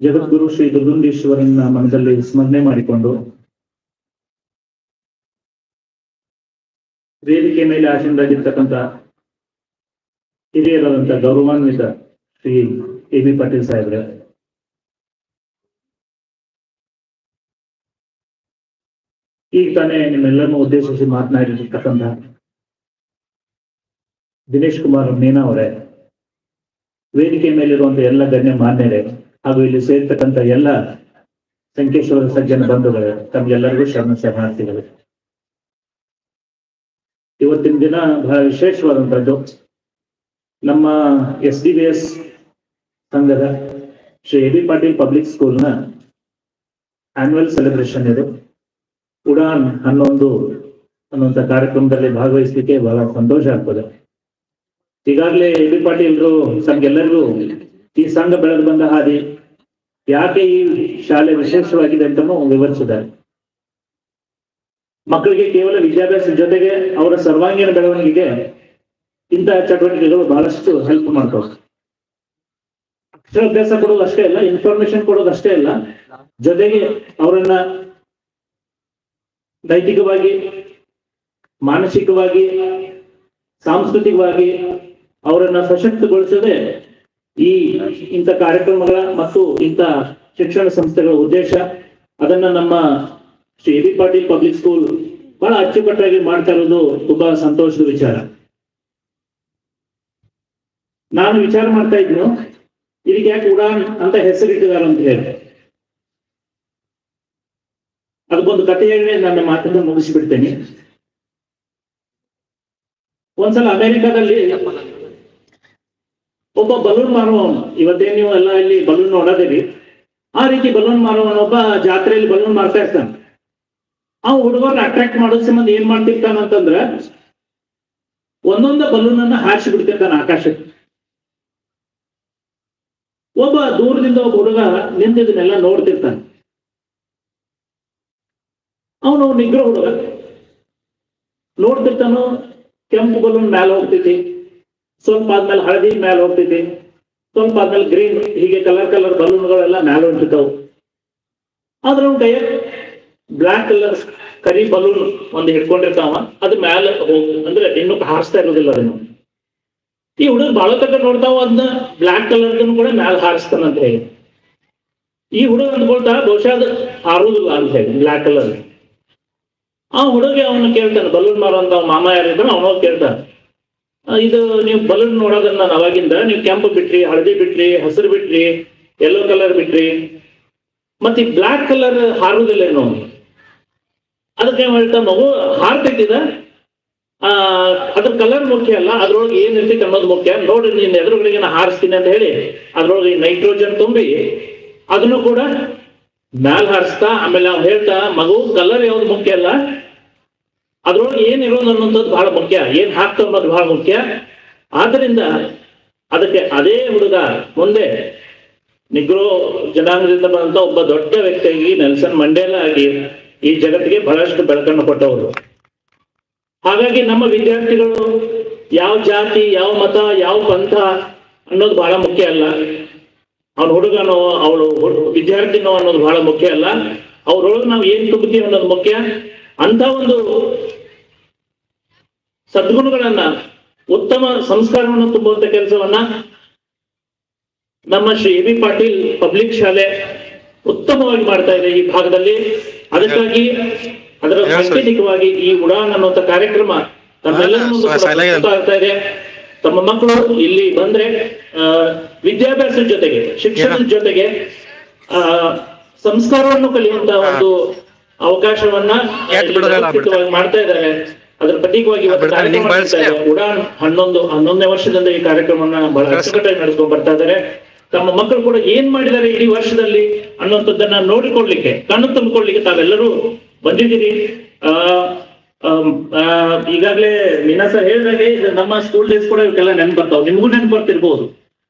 ಜಗದ್ಗುರು ಶ್ರೀ ದುರ್ಗುಂಡೇಶ್ವರನ್ನ ಮನದಲ್ಲಿ ಸ್ಮರಣೆ ಮಾಡಿಕೊಂಡು ವೇದಿಕೆ ಮೇಲೆ ಆಸೀನರಾಗಿರ್ತಕ್ಕಂಥ ಹಿರಿಯರಾದಂಥ ಗೌರವಾನ್ವಿತ ಶ್ರೀ ಎ ಬಿ ಪಾಟೀಲ್ ಸಾಹೇಬ್ರೆ. ಈಗ ತಾನೇ ನಿಮ್ಮೆಲ್ಲರನ್ನು ಉದ್ದೇಶಿಸಿ ಮಾತನಾಡಿರ್ತಕ್ಕಂಥ ದಿನೇಶ್ ಕುಮಾರ್ ಮೀನಾ ಅವರೇ, ವೇದಿಕೆ ಮೇಲಿರುವಂತ ಎಲ್ಲ ಗಣ್ಯ ಮಾನ್ಯರೇ ಹಾಗೂ ಇಲ್ಲಿ ಸೇರ್ತಕ್ಕಂಥ ಎಲ್ಲ ಸಂಕೇಶ್ವರ ಸಜ್ಜನ ಬಂಧುಗಳೇ ತಮ್ಗೆಲ್ಲರಿಗೂ ಶರಣ ಶರಣಾರ್ಥಿಗಳು. ಇವತ್ತಿನ ದಿನ ಬಹಳ ವಿಶೇಷವಾದಂತದ್ದು ನಮ್ಮ ಎಸ್ ಡಿ ಬಿ ಎಸ್ ಸಂಘದ Shri A B Patil public ಸ್ಕೂಲ್ನ ಆನ್ಯುವಲ್ ಸೆಲೆಬ್ರೇಷನ್ ಇದು. ಉಡಾನ್ ಹನ್ನೊಂದು ಅನ್ನುವಂಥ ಕಾರ್ಯಕ್ರಮದಲ್ಲಿ ಭಾಗವಹಿಸಲಿಕ್ಕೆ ಬಹಳ ಸಂತೋಷ ಆಗ್ತದೆ. ಈಗಾಗಲೇ ಎ ಬಿ ಪಾಟೀಲ್ರು, ತಮ್ಗೆಲ್ಲರಿಗೂ ಈ ಸಂಘ ಬೆಳೆದು ಬಂದ ಹಾದಿ ಯಾಕೆ ಈ ಶಾಲೆ ವಿಶೇಷವಾಗಿದೆ ಅಂತನೂ ವಿವರಿಸಿದ್ದಾರೆ. ಮಕ್ಕಳಿಗೆ ಕೇವಲ ವಿದ್ಯಾಭ್ಯಾಸದ ಜೊತೆಗೆ ಅವರ ಸರ್ವಾಂಗೀಣ ಬೆಳವಣಿಗೆಗೆ ಇಂತಹ ಚಟುವಟಿಕೆಗಳು ಬಹಳಷ್ಟು ಹೆಲ್ಪ್ ಮಾಡ್ತವೆ. ಅಕ್ಷರಾಭ್ಯಾಸ ಕೊಡೋದು ಅಷ್ಟೇ ಅಲ್ಲ ಇನ್ಫಾರ್ಮೇಶನ್ ಕೊಡೋದು ಅಷ್ಟೇ ಅಲ್ಲ, ಜೊತೆಗೆ ಅವರನ್ನ ನೈತಿಕವಾಗಿ, ಮಾನಸಿಕವಾಗಿ, ಸಾಂಸ್ಕೃತಿಕವಾಗಿ ಅವರನ್ನ ಸಶಕ್ತಗೊಳಿಸದೆ ಈ ಇಂಥ ಕಾರ್ಯಕ್ರಮಗಳ ಮತ್ತು ಇಂಥ ಶಿಕ್ಷಣ ಸಂಸ್ಥೆಗಳ ಉದ್ದೇಶ, ಅದನ್ನ ನಮ್ಮ Shri A Patil public school ಬಹಳ ಅಚ್ಚುಕಟ್ಟಾಗಿ ಮಾಡ್ತಾ ಇರೋದು ತುಂಬಾ ಸಂತೋಷದ ವಿಚಾರ. ನಾನು ವಿಚಾರ ಮಾಡ್ತಾ ಇದ್ನು, ಇದಕ್ಕೆ ಯಾಕೆ ಉಡಾನ್ ಅಂತ ಹೆಸರಿಟ್ಟಿದ್ದಾರೆ ಅಂತ ಹೇಳಿ. ಅದಕ್ಕೊಂದು ಕಥೆ ಹೇಳಿ, ನನ್ನ ಮಾತನ್ನು ಮುಗಿಸಿಬಿಡ್ತೇನೆ. ಒಂದ್ಸಲ ಅಮೆರಿಕಾದಲ್ಲಿ ಒಬ್ಬ ಬಲೂನ್ ಮಾರುವವನು. ಇವತ್ತೇ ನೀವು ಎಲ್ಲ ಇಲ್ಲಿ ಬಲೂನ್ ನೋಡೋದಿರಿ. ಆ ರೀತಿ ಬಲೂನ್ ಮಾರುವವನು ಒಬ್ಬ ಜಾತ್ರೆಯಲ್ಲಿ ಬಲೂನ್ ಮಾರ್ತಾ ಇರ್ತಾನೆ. ಆ ಹುಡುಗರನ್ನ ಅಟ್ರಾಕ್ಟ್ ಮಾಡೋ ಸಂಬಂಧ ಏನ್ ಮಾಡ್ತಿರ್ತಾನ ಅಂತಂದ್ರ ಒಂದೊಂದ ಬಲೂನ್ ಅನ್ನ ಹಾರಿಸಿ ಬಿಡ್ತಿರ್ತಾನೆ ಆಕಾಶಕ್ಕೆ. ಒಬ್ಬ ದೂರದಿಂದ ಒಬ್ಬ ಹುಡುಗ ನಿಂತಿದ್ದನ್ನೆಲ್ಲ ನೋಡ್ತಿರ್ತಾನೆ. ಅವನು ನಿಗ್ರ ಹುಡುಗ. ನೋಡ್ತಿರ್ತಾನು, ಕೆಂಪು ಬಲೂನ್ ಮ್ಯಾಲ ಹೋಗ್ತೈತಿ. ಸ್ವಲ್ಪ ಆದ್ಮೇಲೆ ಹಳದಿ ಮ್ಯಾಲ ಹೋಗ್ತೈತಿ. ಸ್ವಲ್ಪ ಆದ್ಮೇಲೆ ಗ್ರೀನ್ ಹೀಗೆ ಕಲರ್ ಕಲರ್ ಬಲೂನ್ಗಳೆಲ್ಲ ಮ್ಯಾಲ ಹೊಂಟಿರ್ತಾವು ಆದ್ರೆ ಅವ್ನ ಬ್ಲಾಕ್ ಕಲರ್ ಕರಿ ಬಲೂನ್ ಒಂದು ಹಿಡ್ಕೊಂಡಿರ್ತಾವ, ಅದು ಮ್ಯಾಲ ಅಂದ್ರೆ ಇನ್ನು ಹಾರಿಸ್ತಾ ಇರೋದಿಲ್ಲ ಅದನ್ನು. ಈ ಹುಡುಗ ಬಾಳ ತಕ್ಕ ನೋಡ್ತಾವ ಅದನ್ನ ಬ್ಲಾಕ್ ಕಲರ್ ಕೂಡ ಮ್ಯಾಲ ಹಾರಿಸ್ತಾನಂತ ಹೇಳಿ. ಈ ಹುಡುಗ ಅಂದ್ಕೊಳ್ತಾ, ಬಹುಶಃ ಅದು ಹಾರೋದಿಲ್ಲ ಅಂತ ಹೇಳಿ ಬ್ಲಾಕ್ ಕಲರ್ ಆ ಹುಡುಗ ಅವನು ಕೇಳ್ತಾನೆ ಬಲೂನ್ ಮಾರುವಂತ ಮಾಮ ಯಾರಿದ್ರು ಅವನೋಗಿ ಕೇಳ್ತಾನೆ. ಇದು ನೀವು ಬಲೂನ್ ನೋಡೋದನ್ನ ನಾನು ಅವಾಗಿಂದ ನೀವು ಕೆಂಪು ಬಿಟ್ರಿ, ಹಳದಿ ಬಿಟ್ರಿ, ಹಸಿರು ಬಿಟ್ರಿ ಯೆಲ್ಲೋ ಕಲರ್ ಬಿಟ್ರಿ, ಮತ್ತೆ ಈ ಬ್ಲಾಕ್ ಕಲರ್ ಹಾರುದಿಲ್ಲ ಏನು ಅದಕ್ಕೆ ಹೇಳ್ತಾ ಮಗು ಹಾರ್ತೈತಿದ ಆ, ಅದ್ರ ಕಲರ್ ಮುಖ್ಯ ಅಲ್ಲ, ಅದ್ರೊಳಗೆ ಏನ್ ಇರ್ತೈತೆ ಅನ್ನೋದು ಮುಖ್ಯ. ನೋಡಿ, ನಿನ್ನ ಎದುರುಗಳಿಗೆ ನಾ ಹಾರಿಸ್ತೀನಿ ಅಂತ ಹೇಳಿ, ಅದ್ರೊಳಗೆ ನೈಟ್ರೋಜನ್ ತುಂಬಿ, ಅದನ್ನು ಕೂಡ ಮ್ಯಾಲ್ ಹಾರಿಸ್ತಾ, ಆಮೇಲೆ ಅವ್ನು ಹೇಳ್ತಾ, ಮಗು ಕಲರ್ ಯಾವ್ದು ಮುಖ್ಯ ಅಲ್ಲ ಅದ್ರೊಳಗೆ ಏನ್ ಇರೋದು ಅನ್ನೋಂಥದ್ದು ಬಹಳ ಮುಖ್ಯ, ಏನ್ ಹಾಕ್ತಾವ ಅನ್ನೋದು ಬಹಳ ಮುಖ್ಯ. ಆದ್ದರಿಂದ ಅದಕ್ಕೆ ಅದೇ ಹುಡುಗ ಮುಂದೆ ನಿಗ್ರೋ ಜನಾಂಗದಿಂದ ಬಂದಂತ ಒಬ್ಬ ದೊಡ್ಡ ವ್ಯಕ್ತಿಯಾಗಿ ನೆಲ್ಸನ್ ಮಂಡೇಲ ಆಗಿ ಈ ಜಗತ್ತಿಗೆ ಬಹಳಷ್ಟು ಬೆಳಕನ್ನು ಕೊಟ್ಟವರು. ಹಾಗಾಗಿ ನಮ್ಮ ವಿದ್ಯಾರ್ಥಿಗಳು ಯಾವ ಜಾತಿ, ಯಾವ ಮತ, ಯಾವ ಪಂಥ ಅನ್ನೋದು ಬಹಳ ಮುಖ್ಯ ಅಲ್ಲ. ಅವನ ಹುಡುಗನೋ, ಅವಳು ವಿದ್ಯಾರ್ಥಿನೋ ಅನ್ನೋದು ಬಹಳ ಮುಖ್ಯ ಅಲ್ಲ. ಅವ್ರೊಳಗೆ ನಾವು ಏನ್ ತುಂಬುತ್ತೀವಿ ಅನ್ನೋದು ಮುಖ್ಯ. ಅಂತ ಒಂದು ಸದ್ಗುಣಗಳನ್ನ ಉತ್ತಮ ಸಂಸ್ಕಾರವನ್ನು ತುಂಬುವಂತ ಕೆಲಸವನ್ನ ನಮ್ಮ Shri A B Patil public ಶಾಲೆ ಉತ್ತಮವಾಗಿ ಮಾಡ್ತಾ ಇದೆ ಈ ಭಾಗದಲ್ಲಿ. ಅದಕ್ಕಾಗಿ ಅದರ ಸಾಂಕೇತಿಕವಾಗಿ ಈ ಉಡಾನ್ ಅನ್ನುವಂತ ಕಾರ್ಯಕ್ರಮ ಇದೆ. ತಮ್ಮ ಮಕ್ಕಳು ಇಲ್ಲಿ ಬಂದ್ರೆ ವಿದ್ಯಾಭ್ಯಾಸದ ಜೊತೆಗೆ ಶಿಕ್ಷಣದ ಜೊತೆಗೆ ಆ ಸಂಸ್ಕಾರವನ್ನು ಕಲಿಯುವಂತ ಒಂದು ಅವಕಾಶವನ್ನ ಮಾಡ್ತಾ ಇದ್ದಾರೆ. ಅದ್ರ ಪ್ರತೀಕವಾಗಿ. ಉಡಾನ್ ಹನ್ನೊಂದು ಹನ್ನೊಂದನೇ ವರ್ಷದಿಂದ ಈ ಕಾರ್ಯಕ್ರಮವನ್ನ ಬಹಳ. ಅಚ್ಚುಕಟ್ಟಾಗಿ ನಡೆಸ್ಕೊಂಡು ಬರ್ತಾ ಇದ್ದಾರೆ. ತಮ್ಮ ಮಕ್ಕಳು ಕೂಡ ಏನ್ ಮಾಡಿದ್ದಾರೆ ಇಡೀ ವರ್ಷದಲ್ಲಿ ಅನ್ನುವಂಥದ್ದನ್ನ ನೋಡಿಕೊಳ್ಳಿಕ್ಕೆ ಕಣ್ಣು ತುಂಬಿಕೊಳ್ಳಿಕ್ಕೆ ತಾವೆಲ್ಲರೂ ಬಂದಿದ್ದೀರಿ. ಆ ಈಗಾಗ್ಲೇ ಮೀನಾ ಸರ್ ಹೇಳಿದಾಗೆ ನಮ್ಮ ಸ್ಕೂಲ್ ಡೇಸ್ ಕೂಡ ಇವಕ್ಕೆಲ್ಲ ನೆನ್ಪು ಬರ್ತಾವ್. ನಿಮಗೂ ನೆನ್ಪು ಬರ್ತಿರ್ಬಹುದು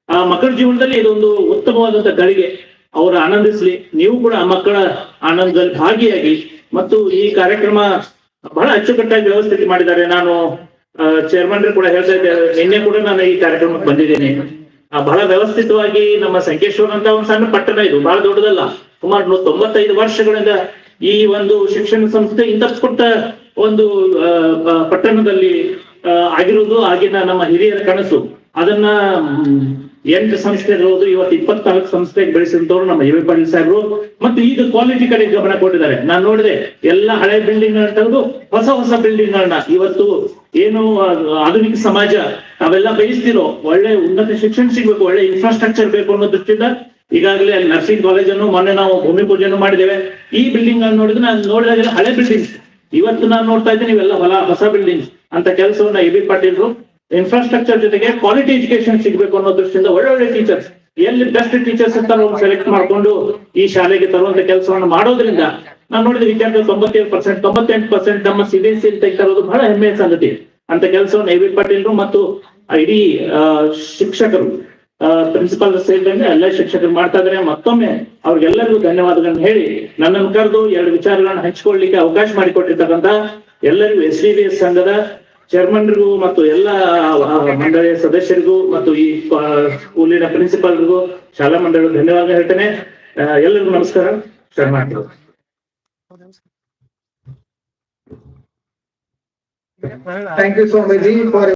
ಆ ಮಕ್ಕಳ ಜೀವನದಲ್ಲಿ ಇದೊಂದು ಉತ್ತಮವಾದಂತ ಗಳಿಗೆ ಅವರು ಆನಂದಿಸ್ಲಿ. ನೀವು ಕೂಡ ಆ ಮಕ್ಕಳ ಆನಂದದಲ್ಲಿ ಭಾಗಿಯಾಗಿ ಮತ್ತು ಈ ಕಾರ್ಯಕ್ರಮ ಬಹಳ ಅಚ್ಚುಕಟ್ಟಾಗಿ ವ್ಯವಸ್ಥೆ ಮಾಡಿದ್ದಾರೆ. ನಾನು ಚೇರ್ಮನ್ ಕೂಡ ಹೇಳ್ತಾ ಇದ್ದೆ ನಿನ್ನೆ ಕೂಡ ನಾನು ಈ ಕಾರ್ಯಕ್ರಮಕ್ಕೆ ಬಂದಿದ್ದೇನೆ. ಬಹಳ ವ್ಯವಸ್ಥಿತವಾಗಿ ನಮ್ಮ ಸಂಕೇಶ್ವರ ಅಂತ ಒಂದು ಸಣ್ಣ ಪಟ್ಟಣ ಇದು, ಬಹಳ ದೊಡ್ಡದಲ್ಲ. ಸುಮಾರು ನೂರ ತೊಂಬತ್ತೈದು ವರ್ಷಗಳಿಂದ ಈ ಒಂದು ಶಿಕ್ಷಣ ಸಂಸ್ಥೆ ಇಂಥ ಪುಟ್ಟ ಒಂದು ಪಟ್ಟಣದಲ್ಲಿ ಆಗಿರುವುದು ಆಗಿನ ನಮ್ಮ ಹಿರಿಯರ ಕನಸು. ಅದನ್ನ ಎಂಟು ಸಂಸ್ಥೆ ಇರೋದು ಇವತ್ತು ಇಪ್ಪತ್ನಾಲ್ಕು ಸಂಸ್ಥೆಗೆ ಬೆಳೆಸಿದಂತವ್ರು ನಮ್ಮ ಎ ಪಾಟೀಲ್ ಸಾಹೇಬರು. ಮತ್ತು ಈಗ ಕ್ವಾಲಿಟಿ ಕಡೆ ಗಮನ ಕೊಟ್ಟಿದ್ದಾರೆ. ನಾನು ನೋಡಿದೆ, ಎಲ್ಲ ಹಳೆ ಬಿಲ್ಡಿಂಗ್ ತೆಗೆದು ಹೊಸ ಹೊಸ ಬಿಲ್ಡಿಂಗ್ ಗಳನ್ನ ಇವತ್ತು ಏನು ಆಧುನಿಕ ಸಮಾಜ ನಾವೆಲ್ಲ ಬಯಸ್ತಿರೋ, ಒಳ್ಳೆ ಉನ್ನತ ಶಿಕ್ಷಣ ಸಿಗ್ಬೇಕು, ಒಳ್ಳೆ ಇನ್ಫ್ರಾಸ್ಟ್ರಕ್ಚರ್ ಬೇಕು ಅನ್ನೋ ದೃಷ್ಟಿಯಿಂದ ಈಗಾಗಲೇ ಅಲ್ಲಿ ನರ್ಸಿಂಗ್ ಕಾಲೇಜನ್ನು ಮೊನ್ನೆ ನಾವು ಭೂಮಿ ಪೂಜೆಯನ್ನು ಮಾಡಿದ್ದೇವೆ. ಈ ಬಿಲ್ಡಿಂಗ್ ಅನ್ನು ನೋಡಿದ್ರೆ ನಾನು ನೋಡಿದಾಗೆಲ್ಲ ಹಳೆ ಬಿಲ್ಡಿಂಗ್ಸ್ ಇವತ್ತು ನಾನು ನೋಡ್ತಾ ಇದ್ದೀನಿ, ಇವೆಲ್ಲ ಹೊಲ, ಹೊಸ ಬಿಲ್ಡಿಂಗ್ಸ್ ಅಂತ ಕೆಲಸವನ್ನ ಎ ಬಿ ಪಾಟೀಲ್ರು ಇನ್ಫ್ರಾಸ್ಟ್ರಕ್ಚರ್ ಜೊತೆಗೆ ಕ್ವಾಲಿಟಿ ಎಜುಕೇಶನ್ ಸಿಗಬೇಕು ಅನ್ನೋ ದೃಷ್ಟಿಯಿಂದ ಒಳ್ಳೊಳ್ಳೆ ಟೀಚರ್ಸ್ ಎಲ್ಲಿ ಬೆಸ್ಟ್ ಟೀಚರ್ಸ್ ಇರ್ತಾರೋ ಸೆಲೆಕ್ಟ್ ಮಾಡ್ಕೊಂಡು ಈ ಶಾಲೆಗೆ ತರುವಂತ ಕೆಲಸವನ್ನು ಮಾಡೋದ್ರಿಂದ ನಾನು ನೋಡಿದ ವಿದ್ಯಾರ್ಥಿಗಳು ತೊಂಬತ್ತೇಳು ಪರ್ಸೆಂಟ್ ತೊಂಬತ್ತೆಂಟು ಪರ್ಸೆಂಟ್ ನಮ್ಮ ಸಿ ಬಿ ಎಸ್ ಸಿ ತರೋದು ಬಹಳ ಹೆಮ್ಮೆಯ ಸಂಗತಿ. ಅಂತ ಕೆಲಸವನ್ನು ಎ ಬಿ ಪಾಟೀಲ್ರು ಮತ್ತು ಇಡೀ ಶಿಕ್ಷಕರು ಪ್ರಿನ್ಸಿಪಾಲ್ ಸೇರಿದಂಗೆ ಎಲ್ಲ ಶಿಕ್ಷಕರು ಮಾಡ್ತಾ ಇದ್ದಾರೆ ಮತ್ತೊಮ್ಮೆ ಅವ್ರಿಗೆಲ್ಲರಿಗೂ ಧನ್ಯವಾದಗಳನ್ನು ಹೇಳಿ ನನ್ನನ್ನು ಕರೆದು ಎರಡು ವಿಚಾರಗಳನ್ನು ಹಂಚಿಕೊಳ್ಳಿಕ್ಕೆ ಅವಕಾಶ ಮಾಡಿಕೊಟ್ಟಿರ್ತಕ್ಕಂತ ಎಲ್ಲರಿಗೂ ಎಸ್ ಬಿ ಎಸ್ ಸಂಘದ ಚೇರ್ಮನ್ರಿಗೂ ಮತ್ತು ಎಲ್ಲ ಮಂಡಳಿಯ ಸದಸ್ಯರಿಗೂ ಮತ್ತು ಈ ಸ್ಕೂಲಿನ ಪ್ರಿನ್ಸಿಪಾಲ್ರಿಗೂ ಶಾಲಾ ಮಂಡಳಿ ಧನ್ಯವಾದ ಹೇಳ್ತೇನೆ. ಎಲ್ಲರಿಗೂ ನಮಸ್ಕಾರ. ಶರಣಾರ್ಥಿ Thank you so much for